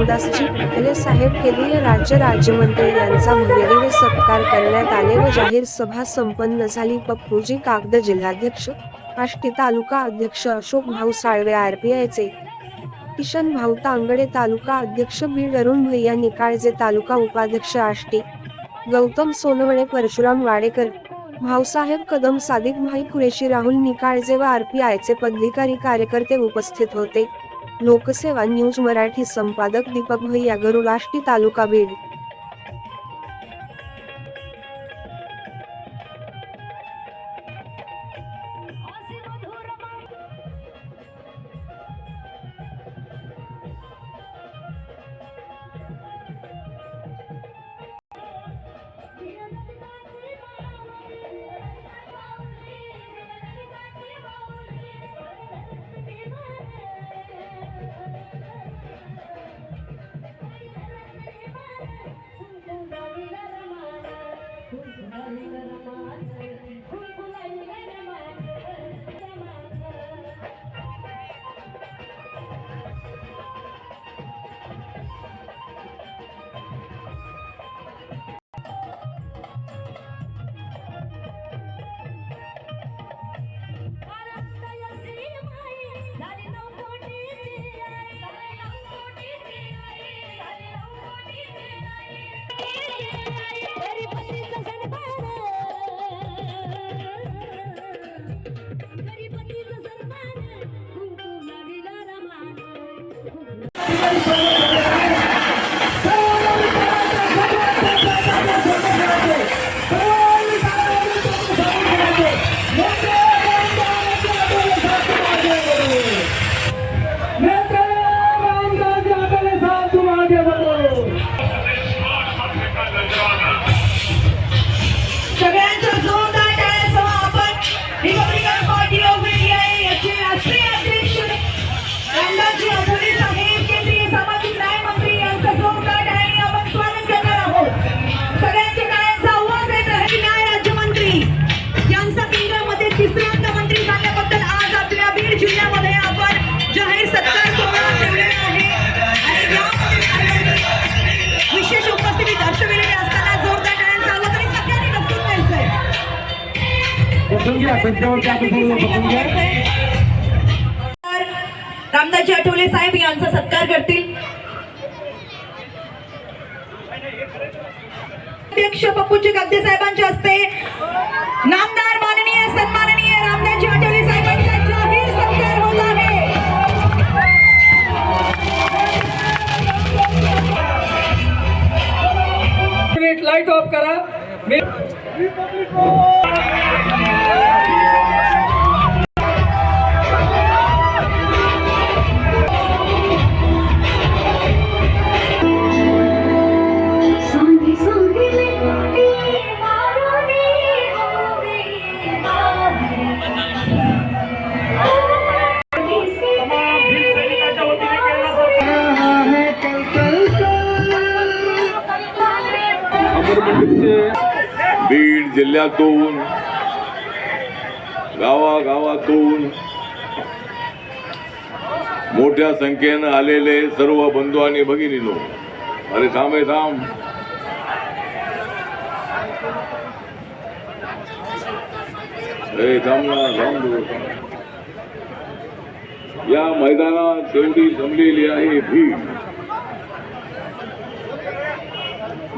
रामदासजी पटले साहेब केंद्रीय राज्य राज्यमंत्री यांचा भव्यदिव्य सत्कार करण्यात आले व जाहीर सभा संपन्न झाली. पप्पूजी कागद जिल्हाध्यक्ष आष्टी तालुका अध्यक्ष अशोक भाऊ साळवे आरपीआयचे किशन भाऊ तांगडे तालुका अध्यक्ष बीड अरुण भैया निकाळजे तालुका उपाध्यक्ष आष्टी. गौतम सोनवणे परशुराम वाडेकर. भाऊसाहेब कदम सादिक भाई कुरेशी राहुल निकाळजे व आरपीआयचे पदाधिकारी कार्यकर्ते उपस्थित होते. लोकसेवा न्यूज मराठी संपादक दीपक भैया गरुड आष्टी तालुका बीड. रामदासजी आठवले साहेब यांचा सत्कार करतील अध्यक्ष पप्पूजी गद्दे साहेबांच्या हस्ते नामदार माननीय सन्माननीय रामदासजी आठवले साहेबांचा जाहीर सत्कार होत आहे। लाईट ऑफ़ करा। बीड जिल्ह्यातून गावागावातून मोठ्या संख्येनं आलेले सर्व बंधू आणि भगिनीनो अरे थांबे थांब. अरे थांब थांब या मैदानात एवढी जमलेली आहे भीड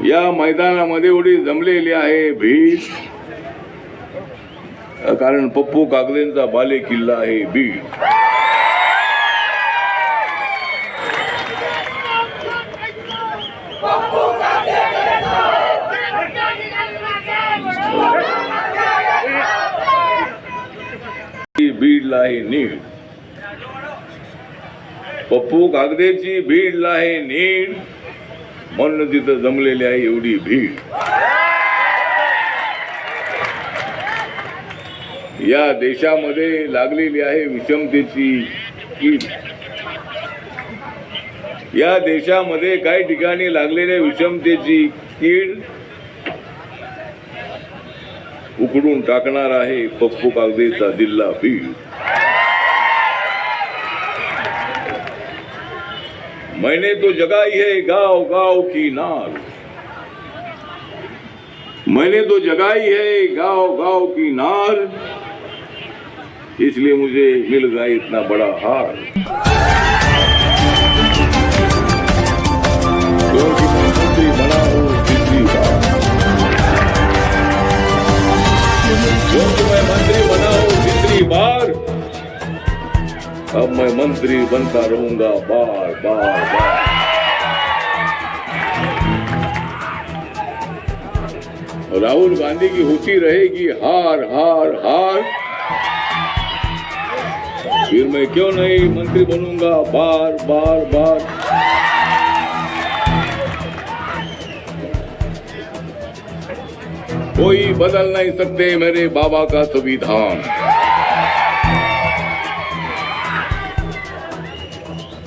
या मैदानामध्ये एवढी जमलेली आहे भीड. कारण पप्पू कागदेंचा बाले किल्ला आहे बीड बीडला आहे नीड. पप्पू कागदेची बीडला आहे नीड. म्हणून तिथं जमलेली आहे एवढी भीड. या देशामध्ये लागलेली आहे विषमतेची कीड. या देशामध्ये काही ठिकाणी लागलेल्या विषमतेची कीड उकडून टाकणार आहे पप्पू कागदेचा जिल्हा बीड मैंने तो जगाई है गाँव गाँव की नार मैंने तो जगाई है गाँव गाँव की नार इसलिए मुझे मिल गया इतना बड़ा हार मंत्री बनता रहूँगा, बार बार बार। राहुल गांधी की होती रहेगी हार हार हार। फिर मैं क्यों नहीं मंत्री बनूँगा, बार बार बार। कोई बदल नहीं सकते मेरे बाबा का संविधान।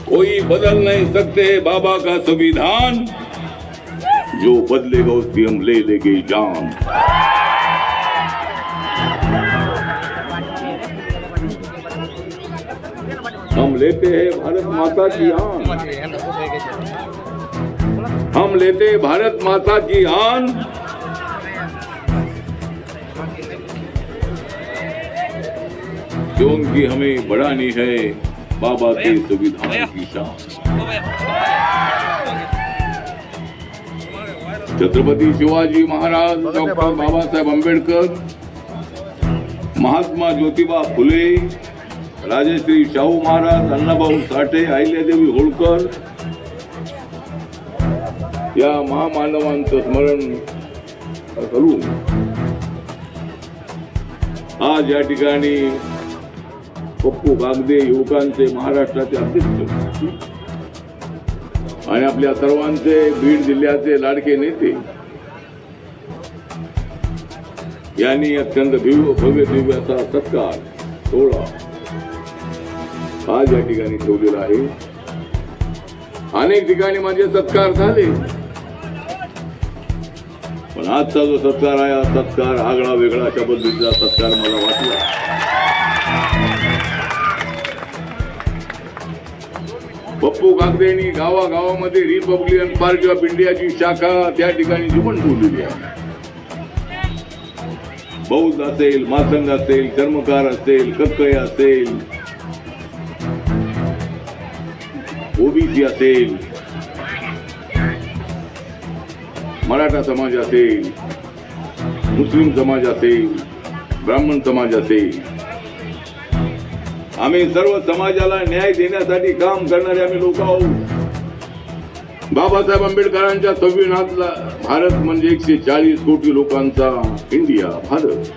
कोई बदल नहीं सकते बाबा का संविधान। जो बदलेगा उसकी हम ले लेंगे जान। हम लेते हैं भारत माता की आन। हम लेते हैं भारत माता की आन। जो उनकी हमें बढ़ानी है। बाबा के संविधान की शान छत्रपती शिवाजी महाराज डॉक्टर बाबासाहेब आंबेडकर महात्मा ज्योतिबा फुले राजश्री शाहू महाराज अण्णाभाऊ साठे अहिल्यादेवी होळकर या महामानवांचं स्मरण करून आज या ठिकाणी पप्पू कागदे युवकांचे महाराष्ट्राचे अध्यक्ष. आणि आपल्या सर्वांचे बीड जिल्ह्याचे लाडके नेते. यांनी अत्यंत भव्य भव्य दिव्याचा सत्कार सोहळा आज या ठिकाणी ठेवलेला आहे. अनेक ठिकाणी माझे सत्कार झाले. पण आजचा जो सत्कार आहे हा सत्कार आगळा वेगळा अशा पद्धतीचा सत्कार मला वाटला. पप्पू कागदेनी गावागावामध्ये रिपब्लिकन पार्टी ऑफ इंडियाची शाखा त्या ठिकाणी जीवन ठेवलेली आहे. बौद्ध असेल मातंग असेल कर्मकार असेल कक्कय असेल ओबीसी असेल मराठा समाज असेल मुस्लिम समाज असेल ब्राह्मण समाज असेल आम्ही सर्व समाजाला न्याय देण्यासाठी काम करणारे आम्ही लोक आहोत. बाबासाहेब आंबेडकरांच्या संविधानातला भारत म्हणजे एकशे चाळीस कोटी लोकांचा इंडिया भारत.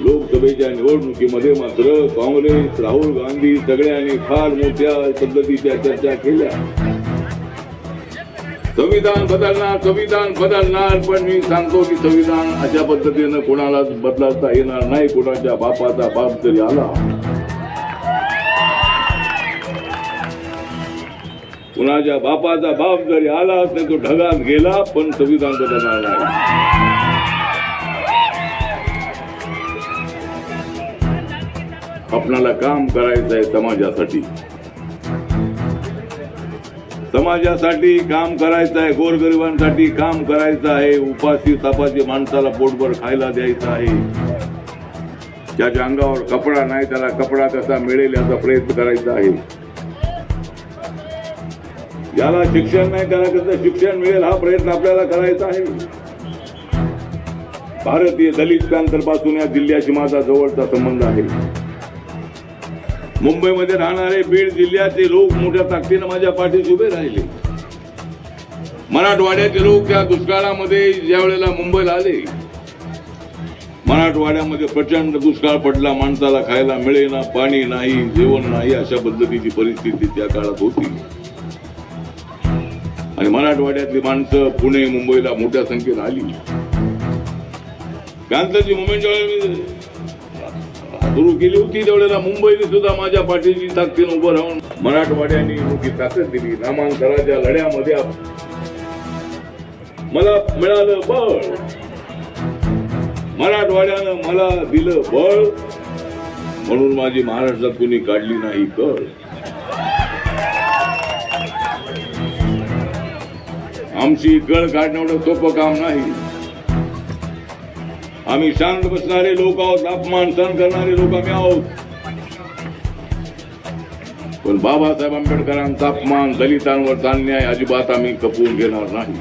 लोकसभेच्या निवडणुकीमध्ये मात्र काँग्रेस राहुल गांधी सगळ्यांनी फार मोठ्या पद्धतीच्या चर्चा केल्या. संविधान बदलणार संविधान बदलणार पण मी सांगतो की संविधान अशा पद्धतीनं कोणालाच बदलता येणार नाही कोणाच्या बापाचा बाप जरी आला. कुणाच्या बापाचा बाप जरी आला तर तो ढगात गेला पण संविधान बदलणार नाही. आपणाला काम करायचं आहे समाजासाठी. समाजासाठी काम करायचं आहे गोरगरिबांसाठी काम करायचं आहे उपाशी तपाशी माणसाला पोटभर खायला द्यायचं आहे. ज्याच्या अंगावर कपडा नाही त्याला कपडा कसा मिळेल याचा प्रयत्न करायचा आहे. ज्याला शिक्षण नाही त्याला कसं शिक्षण मिळेल हा प्रयत्न आपल्याला करायचा आहे. भारतीय दलित प्रांतरपासून या जिल्ह्याशी माझा जवळचा संबंध आहे. मुंबईमध्ये राहणारे बीड जिल्ह्याचे लोक मोठ्या ताकदीनं माझ्या पाठीशी उभे राहिले. मराठवाड्याचे लोक त्या दुष्काळामध्ये ज्या वेळेला मुंबईला आले मराठवाड्यामध्ये प्रचंड दुष्काळ पडला माणसाला खायला मिळेना पाणी नाही जेवण नाही अशा पद्धतीची परिस्थिती त्या काळात होती. आणि मराठवाड्यातली माणसं पुणे मुंबईला मोठ्या संख्येनं आली. गांधीजी मुंबईच्या ज्यावेळेला सुरू केली होती त्यावेळेला मुंबईने सुद्धा माझ्या पाठीशी ताकदीने उभं राहून मराठवाड्यांनी मोठी ताकद दिली. नामांतराच्या लढ्यामध्ये मला मिळालं बळ. मराठवाड्यानं मला दिलं बळ. म्हणून माझी महाराष्ट्रात कोणी काढली नाही कळ. आमची गळ काढण्यावर सोपं काम नाही. आम्ही शांत बसणारे लोक आहोत अपमान सहन करणारे लोक आम्ही आहोत. पण बाबासाहेब आंबेडकरांचा अपमान दलितांवरचा अन्याय अजिबात आम्ही कपवून घेणार नाही.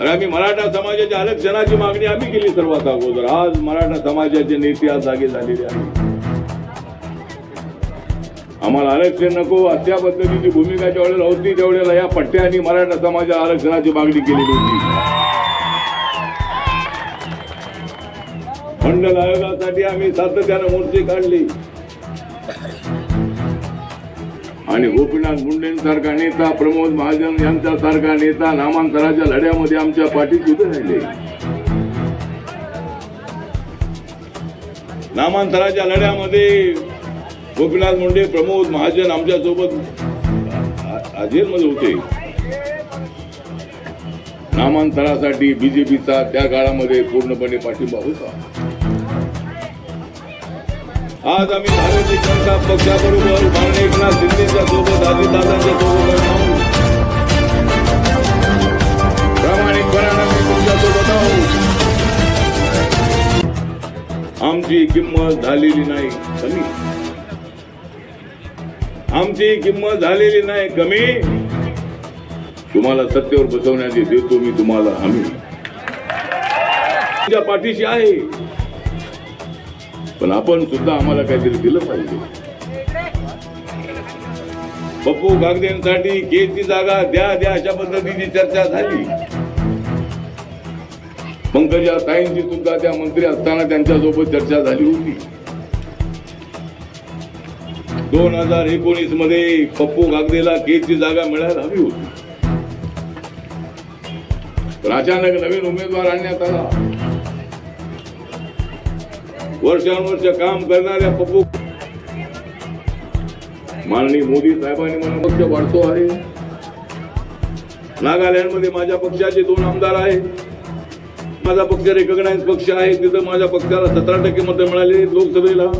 अरे आम्ही मराठा समाजाच्या आरक्षणाची मागणी आम्ही केली सर्वात अगोदर. आज मराठा समाजाचे नेते आज जागे झालेले आहेत. आम्हाला आरक्षण नको अशा पद्धतीची भूमिका ज्यावेळेला होती त्यावेळेला या पट्ट्याने मराठा समाजा आरक्षणाची मागणी केलेली होती. मंडल आयोगासाठी आम्ही सातत्यानं मोर्चे काढली. आणि गोपीनाथ मुंडेंसारखा नेता प्रमोद महाजन यांच्यासारखा नेता नामांतराच्या लढ्यामध्ये आमच्या पाठीत उभे राहिले. नामांतराच्या लढ्यामध्ये गोपीनाथ मुंडे प्रमोद महाजन आमच्यासोबत मध्ये होते. नामांतरासाठी बीजेपीचा त्या काळामध्ये पूर्णपणे पाठिंबा होता. आज आम्ही भारतीय जनता पक्षाबरोबर माननीय एकनाथ शिंदेच्या सोबत अजितदादांच्या सोबत आहोत. प्रामाणिकपणानं आम्ही आहोत. आमची किंमत झालेली नाही कमी. आमची किंमत झालेली नाही कमी. तुम्हाला सत्तेवर बसवण्याची देतो मी तुम्हाला हमी तुमच्या पाठीशी आहे. पण आपण सुद्धा आम्हाला काहीतरी दिलं पाहिजे. पप्पू कागदेंसाठी केसची जागा द्या द्या अशा पद्धतीची चर्चा झाली. पंकजा ताईंची सुद्धा त्या मंत्री असताना त्यांच्यासोबत चर्चा झाली होती. दोन हजार एकोणीसमध्ये पप्पू कागदेला केची जागा मिळायला हवी होती. पण अचानक नवीन उमेदवार आणण्यात आला. वर्षानुवर्ष काम करणाऱ्या पप्पू. माननीय मोदी साहेबांनी मला पक्ष वाढतो आहे. नागालँडमध्ये माझ्या पक्षाचे दोन आमदार आहेत. माझा पक्ष रेकग्नाइज पक्ष आहे. तिथं माझ्या पक्षाला सतरा टक्के मतं मिळाले लोकसभेला.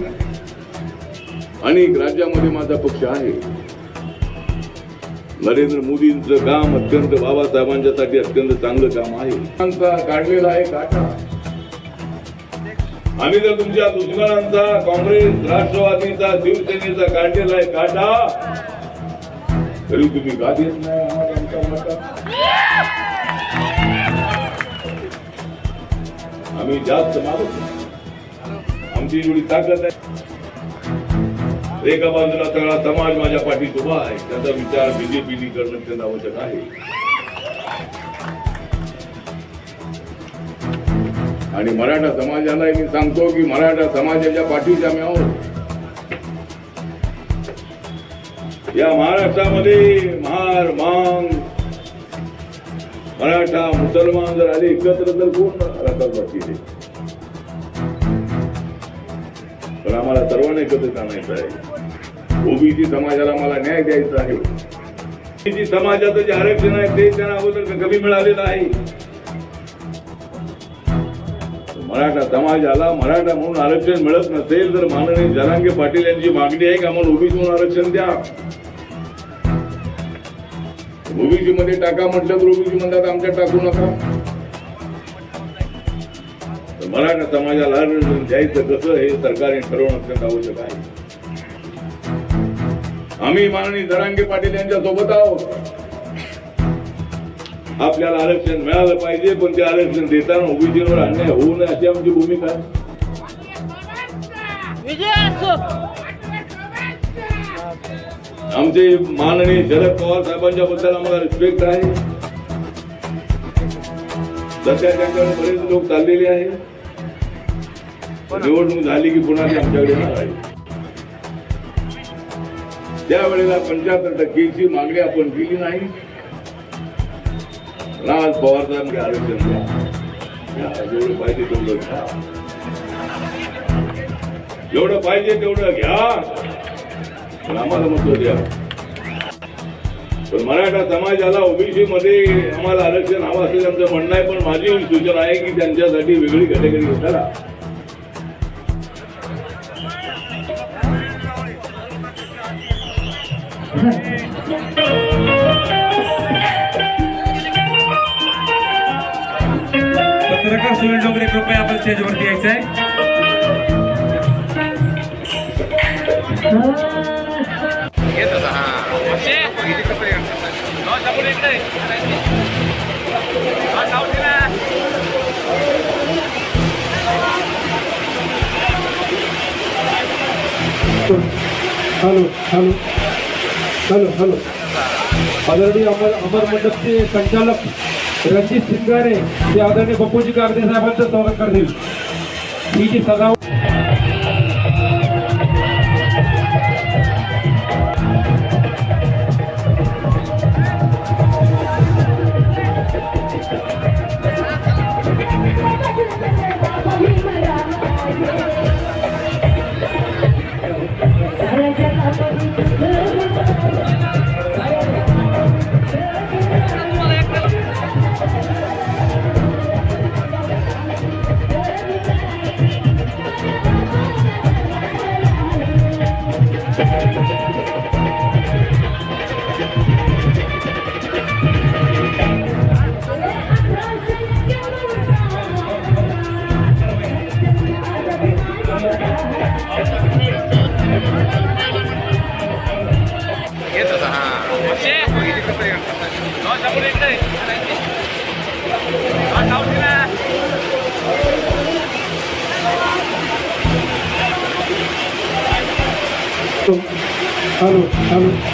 अनेक राज्यामध्ये माझा पक्ष आहे. नरेंद्र मोदींचं काम अत्यंत बाबासाहेबांच्यासाठी अत्यंत चांगलं काम आहे. काढलेला आहे काटा. आम्ही जर तुमच्या दुश्मनांचा काँग्रेस राष्ट्रवादीचा शिवसेनेचा काढलेला आहे काटा. तरी तुम्ही का देत नाही आम्ही जास्त मागत आमची एवढी ताकद आहे. एका बाजूला सगळा समाज माझ्या पाठीत उभा आहे. त्याचा विचार बीजेपीने करणं अत्यंत आवश्यक आहे. आणि मराठा समाजाला मी सांगतो की मराठा समाजाच्या पाठीशी आम्ही आहोत. या महाराष्ट्रामध्ये महार मांग मराठा मुसलमान जर आले एकत्र तर कोण राहतात पण आम्हाला सर्वांना एकत्रित आणायचं आहे. ओबीसी समाजाला मला न्याय द्यायचा आहे. ओबीसी समाजाचं जे आरक्षण आहे ते त्यांना अगोदर कमी मिळालेलं आहे. मराठा समाजाला मराठा म्हणून आरक्षण मिळत नसेल तर माननीय जरांगे पाटील यांची मागणी आहे की आम्हाला ओबीसी म्हणून आरक्षण द्या. ओबीसी मध्ये टाका म्हटलं तर ओबीसी म्हणतात आमच्या टाकू नका. तर मराठा समाजाला आरक्षण द्यायचं कसं हे सरकारने ठरवणं अत्यंत आवश्यक आहे. आम्ही माननीय जरांगे पाटील यांच्या सोबत आहोत. आपल्याला आरक्षण मिळालं पाहिजे पण ते आरक्षण देताना ओबीसीवर अन्याय होऊ नये अशी आमची भूमिका आहे. आमचे माननीय शरद पवार साहेबांच्या बद्दल आम्हाला रिस्पेक्ट आहे. सध्या त्यांच्याकडे बरेच लोक चाललेले आहे निवडणूक झाली की पुन्हा ते आमच्याकडे आहे त्यावेळेला पंच्याहत्तर टक्केची मागणी आपण केली नाही. राज पवार साहेब आरक्षण जेवढं पाहिजे तेवढं घ्या. जेवढं पाहिजे तेवढं घ्या. पण आम्हाला मत द्या. पण मराठा समाजाला ओबीसी मध्ये आम्हाला आरक्षण हवं असेल त्यांचं म्हणणं आहे पण माझी सूचना आहे की त्यांच्यासाठी वेगळी कॅटेगरी करा चंद्रकांत सुनील डोंगरे, कृपया आपण स्टेजवरती यायचं आहे हॅलो हॅलो हॅलो हॅलो। आदरणीय अमर अमर मंडपचे संचालक रणजित सिंगारे ते आदरणीय बप्पूजी गारदे साहेबांचं स्वागत करतील. ही जी सजावट salud, salud.